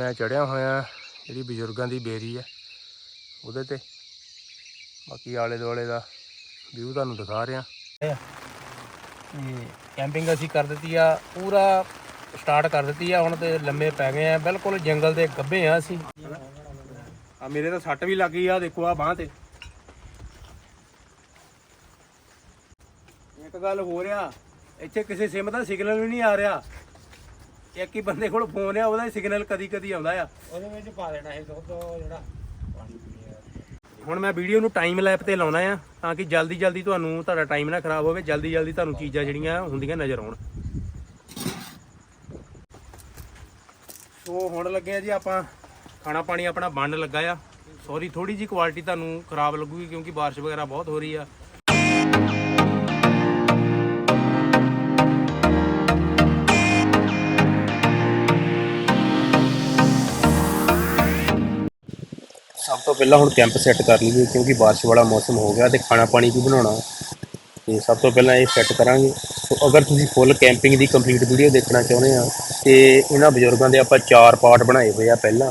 ਮੈਂ ਚੜਿਆ ਹੋਇਆ ਜਿਹੜੀ ਬਜ਼ੁਰਗਾਂ ਦੀ ਬੇਰੀ ਹੈ, ਉਹਦੇ ਤੇ। ਬਾਕੀ ਆਲੇ ਦੁਆਲੇ ਦਾ ਵਿਊ ਤੁਹਾਨੂੰ ਦਿਖਾ ਰਿਹਾ। ਤੇ ਕੈਂਪਿੰਗ ਅਸੀਂ ਕਰ ਦਿੱਤੀ ਆ, ਪੂਰਾ ਸਟਾਰਟ ਕਰ ਦਿੱਤੀ ਆ, ਹੁਣ ਤੇ ਲੰਮੇ ਪੈ ਗਏ ਆ, ਬਿਲਕੁਲ ਜੰਗਲ ਦੇ ਗੱਭੇ ਆ ਅਸੀਂ। ਆ ਮੇਰੇ ਤਾਂ ਸੱਟ ਵੀ ਲੱਗ ਗਈ ਆ, ਦੇਖੋ ਆ ਬਾਹ ਤੇ। ਇੱਕ ਗੱਲ ਹੋ ਰਿਹਾ, ਇੱਥੇ ਕਿਸੇ ਸਿਮ ਦਾ ਸਿਗਨਲ ਵੀ ਨਹੀਂ ਆ ਰਿਹਾ। ਇੱਕ ਹੀ ਬੰਦੇ ਕੋਲ ਫੋਨ ਆ ਉਹਦਾ ਸਿਗਨਲ ਕਦੀ ਕਦੀ ਆਉਂਦਾ ਆ। ਉਹਦੇ ਵਿੱਚ ਪਾ ਦੇਣਾ ਇਹ ਦੁੱਧ ਜਿਹੜਾ ਪਾਣੀ ਪੀਣੇ ਆ ਹੁਣ ਮੈਂ ਵੀਡੀਓ ਨੂੰ ਟਾਈਮ ਲੈਪ ਤੇ ਲਾਉਣਾ ਆ ਤਾਂ ਕਿ ਜਲਦੀ ਜਲਦੀ ਤੁਹਾਨੂੰ ਤੁਹਾਡਾ ਟਾਈਮ ਨਾ ਖਰਾਬ ਹੋਵੇ ਜਲਦੀ ਜਲਦੀ ਤੁਹਾਨੂੰ ਚੀਜ਼ਾਂ ਜਿਹੜੀਆਂ ਹੁੰਦੀਆਂ ਨਜ਼ਰ ਆਉਣ। ਸੋ ਹੁਣ ਲੱਗੇ ਆ ਜੀ ਆਪਾਂ ਖਾਣਾ ਪਾਣੀ ਆਪਣਾ ਬਣਨ ਲੱਗਾ ਆ। ਸੌਰੀ ਥੋੜੀ ਜੀ ਕੁਆਲਿਟੀ ਤੁਹਾਨੂੰ ਖਰਾਬ ਲੱਗੂਗੀ ਕਿਉਂਕਿ ਬਾਰਿਸ਼ ਵਗੈਰਾ ਬਹੁਤ ਹੋ ਰਹੀ ਆ। ਸਭ ਤੋਂ ਪਹਿਲਾਂ ਹੁਣ ਕੈਂਪ ਸੈੱਟ ਕਰ ਲਈਏ ਕਿਉਂਕਿ ਬਾਰਿਸ਼ ਵਾਲਾ ਮੌਸਮ ਹੋ ਗਿਆ ਤੇ ਖਾਣਾ ਪਾਣੀ ਵੀ ਬਣਾਉਣਾ ਤੇ ਸਭ ਤੋਂ ਪਹਿਲਾਂ ਇਹ ਸੈੱਟ ਕਰਾਂਗੇ। ਸੋ ਅਗਰ ਤੁਸੀਂ ਫੁੱਲ ਕੈਂਪਿੰਗ ਦੀ ਕੰਪਲੀਟ ਵੀਡੀਓ ਦੇਖਣਾ ਚਾਹੁੰਦੇ ਆ ਤੇ ਇਹਨਾਂ ਬਜ਼ੁਰਗਾਂ ਦੇ ਆਪਾਂ ਚਾਰ ਪਾਰਟ ਬਣਾਏ ਹੋਏ ਆ ਪਹਿਲਾਂ।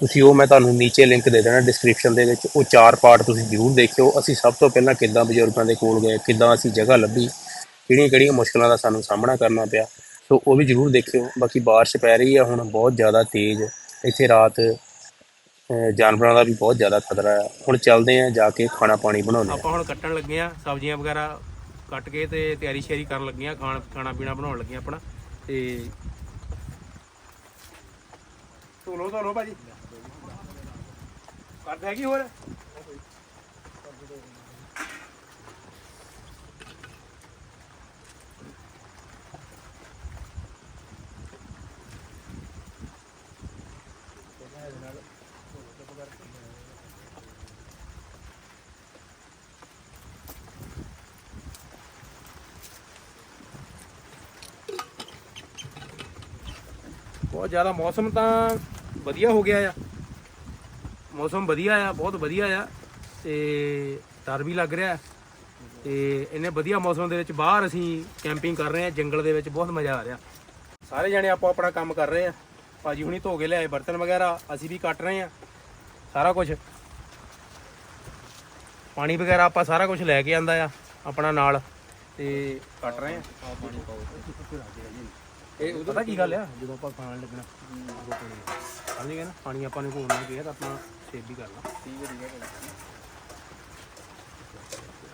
ਤੁਸੀਂ ਉਹ ਮੈਂ ਤੁਹਾਨੂੰ ਨੀਚੇ ਲਿੰਕ ਦੇ ਦੇਣਾ ਡਿਸਕ੍ਰਿਪਸ਼ਨ ਦੇ ਵਿੱਚ। ਉਹ ਚਾਰ ਪਾਰਟ ਤੁਸੀਂ ਜ਼ਰੂਰ ਦੇਖਿਓ। ਅਸੀਂ ਸਭ ਤੋਂ ਪਹਿਲਾਂ ਕਿੱਦਾਂ ਬਜ਼ੁਰਗਾਂ ਦੇ ਕੋਲ ਗਏ, ਕਿੱਦਾਂ ਅਸੀਂ ਜਗ੍ਹਾ ਲੱਭੀ ਕਿਹੜੀਆਂ ਕਿਹੜੀਆਂ ਮੁਸ਼ਕਲਾਂ ਦਾ ਸਾਨੂੰ ਸਾਹਮਣਾ ਕਰਨਾ ਪਿਆ। ਸੋ ਉਹ ਵੀ ਜ਼ਰੂਰ ਦੇਖਿਓ। ਬਾਕੀ ਬਾਰਿਸ਼ ਪੈ ਰਹੀ ਆ, ਹੁਣ ਬਹੁਤ ਜ਼ਿਆਦਾ ਤੇਜ਼। ਇੱਥੇ ਰਾਤ ਜਾਨਵਰਾਂ ਦਾ ਵੀ ਬਹੁਤ ਜ਼ਿਆਦਾ ਖਤਰਾ ਹੈ। ਹੁਣ ਚੱਲਦੇ ਆ ਜਾ ਕੇ ਖਾਣਾ ਪਾਣੀ ਬਣਾਉਂਦੇ ਆਪਾਂ ਹੁਣ ਕੱਟਣ ਲੱਗੇ ਆ ਸਬਜ਼ੀਆਂ ਵਗੈਰਾ ਕੱਟ ਕੇ ਤੇ ਤਿਆਰੀ ਸ਼ੇਰੀ ਕਰਨ ਲੱਗੇ ਆ ਖਾਣ, ਖਾਣਾ ਪੀਣਾ ਬਣਾਉਣ ਲੱਗੇ ਆ ਆਪਣਾ, ਤੇ ਧੋਲੋ ਧੋਲੋ ਭਾਜੀ। ਕੱਟ ਹੈਗੀ ਹੋਰ? ਬਹੁਤ ਜ਼ਿਆਦਾ ਮੌਸਮ ਤਾਂ ਵਧੀਆ ਹੋ ਗਿਆ ਆ। ਮੌਸਮ ਵਧੀਆ ਆ, ਬਹੁਤ ਵਧੀਆ ਆ ਤੇ ਡਰ ਵੀ ਲੱਗ ਰਿਹਾ। ਤੇ ਇੰਨੇ ਵਧੀਆ ਮੌਸਮ ਦੇ ਵਿੱਚ ਬਾਹਰ ਅਸੀਂ ਕੈਂਪਿੰਗ ਕਰ ਰਹੇ ਆ ਜੰਗਲ ਦੇ ਵਿੱਚ ਬਹੁਤ ਮਜ਼ਾ ਆ ਰਿਹਾ। ਸਾਰੇ ਜਣੇ ਆਪੋ ਆਪਣਾ ਕੰਮ ਕਰ ਰਹੇ ਆ। ਭਾਜੀ ਹੁਣੀ ਧੋ ਕੇ ਲਿਆਏ ਬਰਤਨ ਵਗੈਰਾ, ਅਸੀਂ ਵੀ ਕੱਟ ਰਹੇ ਆ ਸਾਰਾ ਕੁਝ ਪਾਣੀ ਵਗੈਰਾ ਆਪਾਂ ਸਾਰਾ ਕੁਝ ਲੈ ਕੇ ਆਂਦਾ ਆ, ਆਪਣਾ ਨਾਲ। ਤੇ ਕੱਟ ਰਹੇ ਆ ਇਹ ਉਹਦਾ ਪਤਾ ਕੀ ਗੱਲ ਆ? ਜਦੋਂ ਆਪਾਂ ਖਾਣ ਲੱਗਣਾ ਸਮਝ ਗਏ ਨਾ ਪਾਣੀ ਆਪਾਂ ਨੇ ਘੋਲਣਾ ਕੀ ਹੈ ਤਾਂ ਆਪਣਾ ਸੇਵ ਵੀ ਕਰਨਾ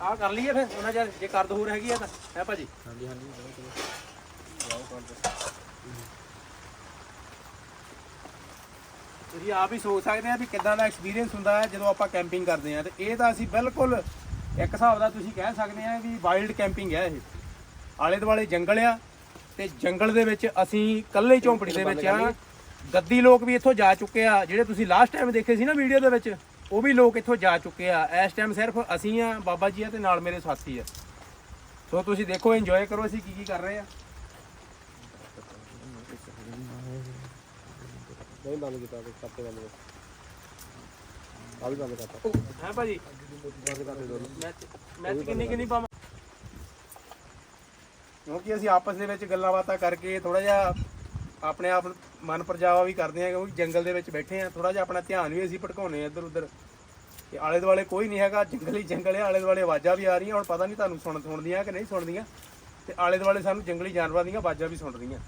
ਆਹ ਕਰ ਲਈਏ ਫਿਰ ਉਹਨਾਂ ਚਿਰ ਜੇ ਕਰਦ ਹੋਰ ਹੈਗੀ ਆ ਤਾਂ ਹੈ ਭਾਜੀ? ਹਾਂਜੀ ਹਾਂਜੀ। ਤੁਸੀਂ ਆਪ ਹੀ ਸੋਚ ਸਕਦੇ ਆ ਵੀ ਕਿੱਦਾਂ ਦਾ ਐਕਸਪੀਰੀਅੰਸ ਹੁੰਦਾ ਹੈ ਜਦੋਂ ਆਪਾਂ ਕੈਂਪਿੰਗ ਕਰਦੇ ਆ। ਤੇ ਇਹ ਤਾਂ ਅਸੀਂ ਬਿਲਕੁਲ ਇੱਕ ਹਿਸਾਬ ਦਾ ਤੁਸੀਂ ਕਹਿ ਸਕਦੇ ਆ ਵੀ ਵਾਈਲਡ ਕੈਂਪਿੰਗ ਹੈ ਇਹ। ਆਲੇ ਦੁਆਲੇ ਜੰਗਲ ਆ ਤੇ ਜੰਗਲ ਦੇ ਵਿੱਚ ਅਸੀਂ ਇਕੱਲੇ ਝੌਂਪੜੀ ਦੇ ਵਿੱਚ ਆ। ਗੱਦੀ ਲੋਕ ਵੀ ਇੱਥੋਂ ਜਾ ਚੁੱਕੇ ਆ। ਜਿਹੜੇ ਤੁਸੀਂ ਲਾਸਟ ਟਾਈਮ ਦੇਖੇ ਸੀ ਨਾ ਵੀਡੀਓ ਦੇ ਵਿੱਚ ਉਹ ਵੀ ਲੋਕ ਇੱਥੋਂ ਜਾ ਚੁੱਕੇ ਆ। ਇਸ ਟਾਈਮ ਸਿਰਫ ਅਸੀਂ ਆ ਬਾਬਾ ਜੀ ਆ ਤੇ ਨਾਲ ਮੇਰੇ ਸਾਥੀ ਆ। ਸੋ ਤੁਸੀਂ ਦੇਖੋ ਇੰਜੋਏ ਕਰੋ ਅਸੀਂ ਕੀ ਕੀ ਕਰ ਰਹੇ ਆ। ਨਹੀਂ ਬੰਦ ਕੀਤਾ ਤੇ ਕੱਟੇ ਬੰਦ ਆ ਵੀ ਬੰਦ ਕਰਤਾ। ਹੈ ਭਾਜੀ? ਕਰ ਮੈਚ ਮੈਚ ਕਿੰਨੀ ਕਿੰਨੀ ਪਾਵਾਂ? ਕਿਉਂਕਿ ਅਸੀਂ ਆਪਸ ਦੇ ਵਿੱਚ ਗੱਲਾਂ ਬਾਤਾਂ ਕਰਕੇ ਥੋੜਾ ਜਿਹਾ ਆਪਣੇ ਆਪ ਮਨ ਪਰਜਾਵਾ ਵੀ ਕਰਦੇ ਆ ਕਿਉਂਕਿ ਜੰਗਲ ਦੇ ਵਿੱਚ ਬੈਠੇ ਆ ਥੋੜਾ ਜਿਹਾ ਆਪਣਾ ਧਿਆਨ ਵੀ ਅਸੀਂ ਭਟਕਾਉਨੇ ਆ ਇੱਧਰ ਉੱਧਰ ਤੇ ਆਲੇ ਦੁਆਲੇ ਕੋਈ ਨਹੀਂ ਹੈਗਾ, ਜੰਗਲ ਹੀ ਜੰਗਲ ਹੈ ਆਲੇ ਦੁਆਲੇ ਆਵਾਜ਼ਾਂ ਵੀ ਆ ਰਹੀਆਂ, ਹੁਣ ਪਤਾ ਨਹੀਂ ਤੁਹਾਨੂੰ ਸੁਣ, ਸੁਣਦੀਆਂ ਕਿ ਨਹੀਂ ਸੁਣਦੀਆਂ। ਤੇ ਆਲੇ ਦੁਆਲੇ ਸਾਨੂੰ ਜੰਗਲੀ ਜਾਨਵਰਾਂ ਦੀਆਂ ਆਵਾਜ਼ਾਂ ਵੀ ਸੁਣ ਰਹੀਆਂ।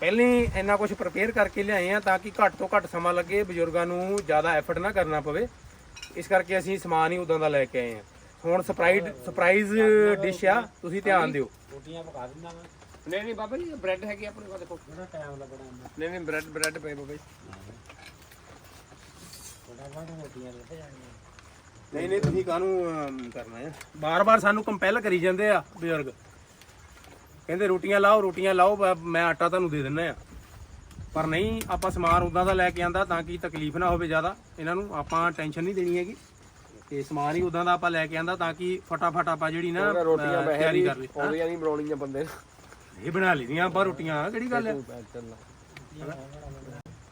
ਪਹਿਲਾਂ ਹੀ ਇੰਨਾ ਕੁਝ ਪ੍ਰਪੇਅਰ ਕਰਕੇ ਲਿਆਏ ਆ ਤਾਂ ਕਿ ਘੱਟ ਤੋਂ ਘੱਟ ਸਮਾਂ ਲੱਗੇ, ਬਜ਼ੁਰਗਾਂ ਨੂੰ ਜ਼ਿਆਦਾ ਐਫਰਟ ਨਾ ਕਰਨਾ ਪਵੇ। ਇਸ ਕਰਕੇ ਅਸੀਂ ਸਮਾਨ ਹੀ ਉਦਾਂ ਦਾ ਲੈ ਕੇ ਆਏ ਆ ਹੁਣ ਸਪਰਾਈਡ ਸਰਪ੍ਰਾਈਜ਼ ਡਿਸ਼ ਆ ਤੁਸੀਂ ਧਿਆਨ ਦਿਓ। ਰੋਟੀਆਂ ਪਕਾ ਦਿੰਦਾ ਮੈਂ। ਨਹੀਂ ਨਹੀਂ ਬਾਬਾ ਜੀ ਬ੍ਰੈਡ ਹੈਗੀ ਆਪਣੇ ਕੋਲ ਦੇਖੋ। ਬੜਾ ਟਾਈਮ ਲੱਗਣਾ ਨਹੀਂ ਨਹੀਂ ਬ੍ਰੈਡ ਬ੍ਰੈਡ ਪਏ ਬਾਬਾ ਜੀ। ਬੜਾ ਬੜਾ ਰੋਟੀਆਂ ਲੈ ਜਾਣੀਆਂ। ਨਹੀਂ ਨਹੀਂ ਤੁਸੀਂ ਕਾਹਨੂੰ ਕਰਨਾ ਹੈ ਬਾਰ-ਬਾਰ ਸਾਨੂੰ ਕੰਪੈਲ ਕਰੀ ਜਾਂਦੇ ਆ ਬਜ਼ੁਰਗ। ਕਹਿੰਦੇ ਰੋਟੀਆਂ ਲਾਓ ਰੋਟੀਆਂ ਲਾਓ ਮੈਂ ਆਟਾ ਤੁਹਾਨੂੰ ਦੇ ਦਿੰਦਾ ਆ। ਪਰ ਨਹੀਂ ਆਪਾਂ ਸਮਾਨ ਉਦਾਂ ਦਾ ਲੈ ਕੇ ਆਂਦਾ ਤਾਂ ਕਿ ਤਕਲੀਫ ਨਾ ਹੋਵੇ ਜ਼ਿਆਦਾ। ਇਹਨਾਂ ਨੂੰ ਆਪਾਂ ਟੈਨਸ਼ਨ ਨਹੀਂ ਦੇਣੀ ਹੈਗੀ। ਤੇ ਸਮਾਨ ਹੀ ਉਦਾਂ ਦਾ ਆਪਾਂ ਲੈ ਕੇ ਆਂਦਾ ਤਾਂ ਕਿ ਫਟਾਫਟ ਆਪਾਂ ਜਿਹੜੀ ਨਾ ਰੋਟੀਆਂ ਅਹ, ਤਿਆਰੀ ਕਰ ਲਈ। ਆਉਂਦੀਆਂ ਨਹੀਂ ਬਣਾਉਣੀਆਂ ਬੰਦੇ। ਨੇ ਇਹ ਬਣਾ ਲਈਆਂ ਆਪਾਂ ਰੋਟੀਆਂ ਕਿਹੜੀ ਗੱਲ ਹੈ?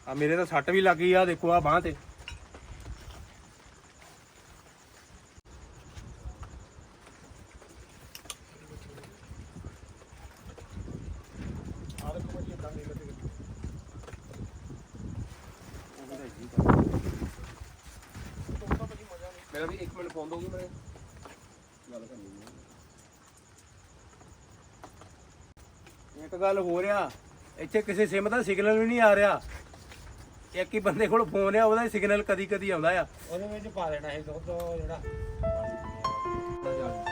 ਆ ਮੇਰੇ ਤਾਂ ਸੱਟ ਵੀ ਲੱਗ ਗਈ ਆ ਦੇਖੋ ਆ ਬਾਹ ਤੇ। ਮੇਰਾ ਵੀ 1 ਮਿੰਟ ਫੋਨ ਦੋਗੇ ਮੇਰੇ। ਗੱਲ ਕਰਨੀ ਇੱਕ ਗੱਲ ਹੋ ਰਿਹਾ ਇੱਥੇ ਕਿਸੇ ਸਿਮ ਦਾ ਸਿਗਨਲ ਵੀ ਨਹੀਂ ਆ ਰਿਹਾ। ਇੱਕ ਹੀ ਬੰਦੇ ਕੋਲ ਫੋਨ ਆ ਉਹਦਾ ਸਿਗਨਲ ਕਦੀ ਕਦੀ ਆਉਂਦਾ ਆ। ਉਹਦੇ ਵਿੱਚ ਪਾ ਦੇਣਾ ਇਹ ਦੁੱਧ ਜਿਹੜਾ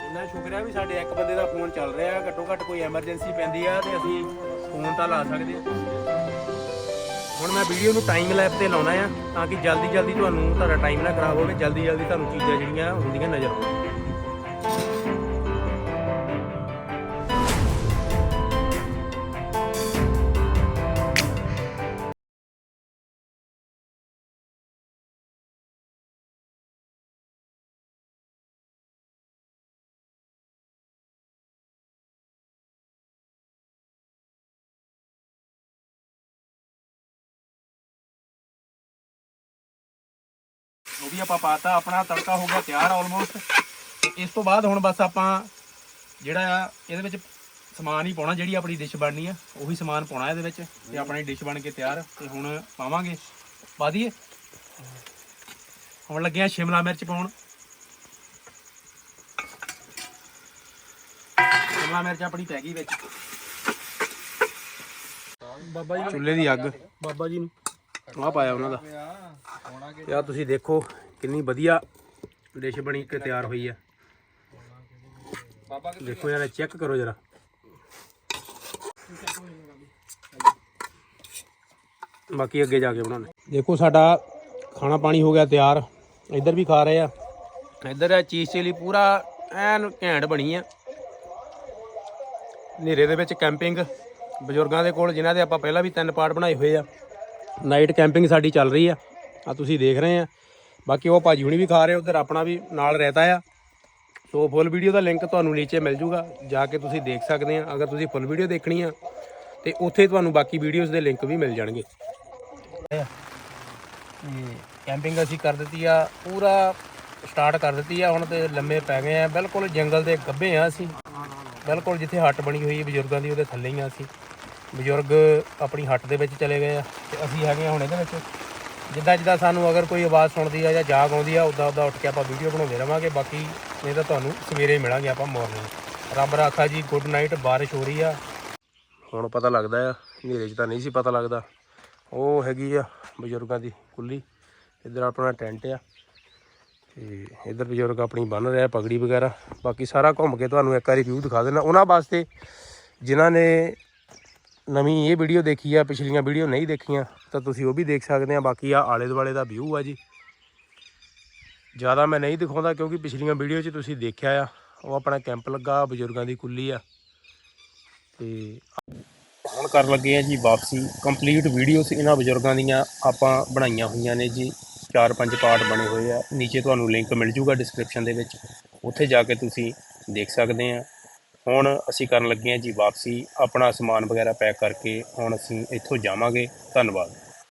ਇੰਨਾ ਸ਼ੁਕਰ ਹੈ ਵੀ ਸਾਡੇ ਇੱਕ ਬੰਦੇ ਦਾ ਫੋਨ ਚੱਲ ਰਿਹਾ ਘੱਟੋ ਘੱਟ ਕੋਈ ਐਮਰਜੈਂਸੀ ਪੈਂਦੀ ਆ ਤੇ ਅਸੀਂ ਫੋਨ ਤਾਂ ਲਾ ਸਕਦੇ ਆ। ਹੁਣ ਮੈਂ ਵੀਡੀਓ ਨੂੰ ਟਾਈਮ ਲੈਪ ਤੇ ਲਾਉਣਾ ਆ ਤਾਂ ਕਿ ਜਲਦੀ ਜਲਦੀ ਤੁਹਾਨੂੰ ਤੁਹਾਡਾ ਟਾਈਮ ਨਾ ਖਰਾਬ ਹੋਵੇ, ਜਲਦੀ ਜਲਦੀ ਤੁਹਾਨੂੰ ਚੀਜ਼ਾਂ ਜਿਹੜੀਆਂ ਹੁੰਦੀਆਂ ਨਜ਼ਰ ਆਉਣ। ਉਹ ਵੀ ਆਪਾਂ ਪਾਤਾ ਆਪਣਾ ਤੜਕਾ ਹੋ ਗਿਆ ਤਿਆਰ ਆਲਮੋਸਟ ਇਸ ਤੋਂ ਬਾਅਦ ਹੁਣ ਬਸ ਆਪਾਂ ਜਿਹੜਾ ਆ ਇਹਦੇ ਵਿੱਚ ਸਮਾਨ ਹੀ ਪਾਉਣਾ ਜਿਹੜੀ ਆਪਣੀ ਡਿਸ਼ ਬਣਨੀ ਆ ਉਹੀ ਸਮਾਨ ਪਾਉਣਾ ਇਹਦੇ ਵਿੱਚ ਤੇ ਆਪਣੀ ਡਿਸ਼ ਬਣ ਕੇ ਤਿਆਰ ਤੇ ਹੁਣ ਪਾਵਾਂਗੇ। ਪਾ ਦਈਏ। ਹੁਣ ਲੱਗੇ ਆ ਸ਼ਿਮਲਾ ਮਿਰਚ ਪਾਉਣ। ਸ਼ਿਮਲਾ ਮਿਰਚ ਆਪਣੀ ਪੈ ਗਈ ਵਿੱਚ। ਬਾਬਾ ਜੀ ਚੁੱਲ੍ਹੇ ਦੀ ਅੱਗ। ਬਾਬਾ ਜੀ ਨੂੰ। ਆ ਪਾਇਆ ਉਹਨਾਂ ਦਾ। ਤੇ ਆ ਤੁਸੀਂ ਦੇਖੋ ਕਿੰਨੀ ਵਧੀਆ ਡਿਸ਼ ਬਣੀ ਕੇ ਤਿਆਰ ਹੋਈ ਆ। ਦੇਖੋ ਯਾਰ ਚੈੱਕ ਕਰੋ ਜਰਾ। ਬਾਕੀ ਅੱਗੇ ਜਾ ਕੇ ਬਣਾਉਣੇ ਦੇਖੋ ਸਾਡਾ ਖਾਣਾ ਪਾਣੀ ਹੋ ਗਿਆ ਤਿਆਰ। ਇੱਧਰ ਵੀ ਖਾ ਰਹੇ ਆ। ਇੱਧਰ ਆ ਚੀਜ਼ ਚਿਲੀ ਪੂਰਾ ਐਨ ਘੈਂਟ ਬਣੀ ਆ। ਹਨੇਰੇ ਦੇ ਵਿੱਚ ਕੈਂਪਿੰਗ ਬਜ਼ੁਰਗਾਂ ਦੇ ਕੋਲ ਜਿਨ੍ਹਾਂ ਦੇ ਆਪਾਂ ਪਹਿਲਾਂ ਵੀ ਤਿੰਨ ਪਾਰਟ ਬਣਾਏ ਹੋਏ ਆ। ਨਾਈਟ ਕੈਂਪਿੰਗ ਸਾਡੀ ਚੱਲ ਰਹੀ ਆ। ਆ ਤੁਸੀਂ ਦੇਖ ਰਹੇ ਆ। ਬਾਕੀ ਉਹ ਭਾਜੀ ਹੁਣੀ ਵੀ ਖਾ ਰਹੇ ਉਧਰ ਆਪਣਾ ਵੀ ਨਾਲ ਰਹਿਤਾ ਆ। ਸੋ ਫੁੱਲ ਵੀਡੀਓ ਦਾ ਲਿੰਕ ਤੁਹਾਨੂੰ ਨੀਚੇ ਮਿਲ ਜੂਗਾ, ਜਾ ਕੇ ਤੁਸੀਂ ਦੇਖ ਸਕਦੇ ਆ। ਅਗਰ ਤੁਸੀਂ ਫੁੱਲ ਵੀਡੀਓ ਦੇਖਣੀ ਆ, ਤੇ ਉੱਥੇ ਤੁਹਾਨੂੰ ਬਾਕੀ ਵੀਡੀਓਜ਼ ਦੇ ਲਿੰਕ ਵੀ ਮਿਲ ਜਾਣਗੇ। ਤੇ ਕੈਂਪਿੰਗ ਅਸੀਂ ਕਰ ਦਿੱਤੀ ਆ, ਪੂਰਾ ਸਟਾਰਟ ਕਰ ਦਿੱਤੀ ਆ, ਹੁਣ ਤੇ ਲੰਮੇ ਪੈ ਗਏ ਆ। ਬਿਲਕੁਲ ਜੰਗਲ ਦੇ ਗੱਭੇ ਆ ਅਸੀਂ। ਬਿਲਕੁਲ ਜਿੱਥੇ ਹੱਟ ਬਣੀ ਹੋਈ ਹੈ ਬਜ਼ੁਰਗਾਂ ਦੀ, ਉਹਦੇ ਥੱਲੇ ਹੀ ਆ ਅਸੀਂ। ਬਜ਼ੁਰਗ ਆਪਣੀ ਹੱਟ ਦੇ ਵਿੱਚ ਚਲੇ ਗਏ ਆ, ਤੇ ਅਸੀਂ ਹੈਗੇ ਆ ਹੁਣ ਇਹਦੇ ਵਿੱਚ। ਜਿੱਦਾਂ ਜਿੱਦਾਂ ਸਾਨੂੰ ਅਗਰ ਕੋਈ ਆਵਾਜ਼ ਸੁਣਦੀ ਆ ਜਾਂ ਜਾਗ ਆਉਂਦੀ ਆ, ਉਦਾਂ ਉਦਾਂ ਉੱਠ ਕੇ ਆਪਾਂ ਵੀਡੀਓ ਬਣਾਉਂਦੇ ਰਵਾਂਗੇ। ਬਾਕੀ ਨਹੀਂ ਤਾਂ ਤੁਹਾਨੂੰ ਸਵੇਰੇ ਮਿਲਾਂਗੇ ਆਪਾਂ ਮਾਰਨਿੰਗ ਰੱਬ ਰਾਖਾ ਜੀ ਗੁੱਡ ਨਾਈਟ ਬਾਰਿਸ਼ ਹੋ ਰਹੀ ਆ। ਹੁਣ ਪਤਾ ਲੱਗਦਾ ਆ, ਹਨੇਰੇ 'ਚ ਤਾਂ ਨਹੀਂ ਸੀ ਪਤਾ ਲੱਗਦਾ। ਉਹ ਹੈਗੀ ਆ ਬਜ਼ੁਰਗਾਂ ਦੀ ਕੁੱਲੀ। ਇੱਧਰ ਆਪਣਾ ਟੈਂਟ ਆ। ਤੇ ਇੱਧਰ ਬਜ਼ੁਰਗ ਆਪਣੀ ਬੰਨ ਰਿਹਾ ਪਗੜੀ ਵਗੈਰਾ। ਬਾਕੀ ਸਾਰਾ ਘੁੰਮ ਕੇ ਤੁਹਾਨੂੰ ਇੱਕ ਵਾਰੀ ਵਿਊ ਦਿਖਾ ਦੇਣਾ ਉਹਨਾਂ ਵਾਸਤੇ ਜਿਨ੍ਹਾਂ ਨੇ ਨਵੀਂ ਇਹ ਵੀਡੀਓ ਦੇਖੀ ਆ, ਪਿਛਲੀਆਂ ਵੀਡੀਓ ਨਹੀਂ ਦੇਖੀਆਂ, ਤਾਂ ਤੁਸੀਂ ਉਹ ਵੀ ਦੇਖ ਸਕਦੇ ਆ। ਬਾਕੀ ਆ ਆਲੇ ਦੁਆਲੇ ਦਾ ਵਿਊ ਆ ਜੀ। ਜ਼ਿਆਦਾ ਮੈਂ ਨਹੀਂ ਦਿਖਾਉਂਦਾ ਕਿਉਂਕਿ ਪਿਛਲੀਆਂ ਵੀਡੀਓ 'ਚ ਤੁਸੀਂ ਦੇਖਿਆ ਆ। ਉਹ ਆਪਣਾ ਕੈਂਪ ਲੱਗਾ, ਬਜ਼ੁਰਗਾਂ ਦੀ ਕੁੱਲੀ ਆ। ਤੇ ਹੁਣ ਕਰਨ ਲੱਗੇ ਆ ਜੀ ਵਾਪਸੀ। ਕੰਪਲੀਟ ਵੀਡੀਓਸ ਇਹਨਾਂ ਬਜ਼ੁਰਗਾਂ ਦੀਆਂ, ਆਪਾਂ ਬਣਾਈਆਂ ਹੋਈਆਂ ਨੇ ਜੀ। ਚਾਰ ਪੰਜ ਪਾਰਟ ਬਣੇ ਹੋਏ ਆ। ਨੀਚੇ ਤੁਹਾਨੂੰ ਲਿੰਕ ਮਿਲ ਜੂਗਾ ਡਿਸਕ੍ਰਿਪਸ਼ਨ ਦੇ ਵਿੱਚ। ਉੱਥੇ ਜਾ ਕੇ ਤੁਸੀਂ ਦੇਖ ਸਕਦੇ ਆ। ਹੁਣ ਅਸੀਂ ਕਰਨ ਲੱਗੇ ਹਾਂ ਜੀ ਵਾਪਸੀ, ਆਪਣਾ ਸਮਾਨ ਵਗੈਰਾ ਪੈਕ ਕਰਕੇ ਹੁਣ ਅਸੀਂ ਇੱਥੋਂ ਜਾਵਾਂਗੇ। ਧੰਨਵਾਦ।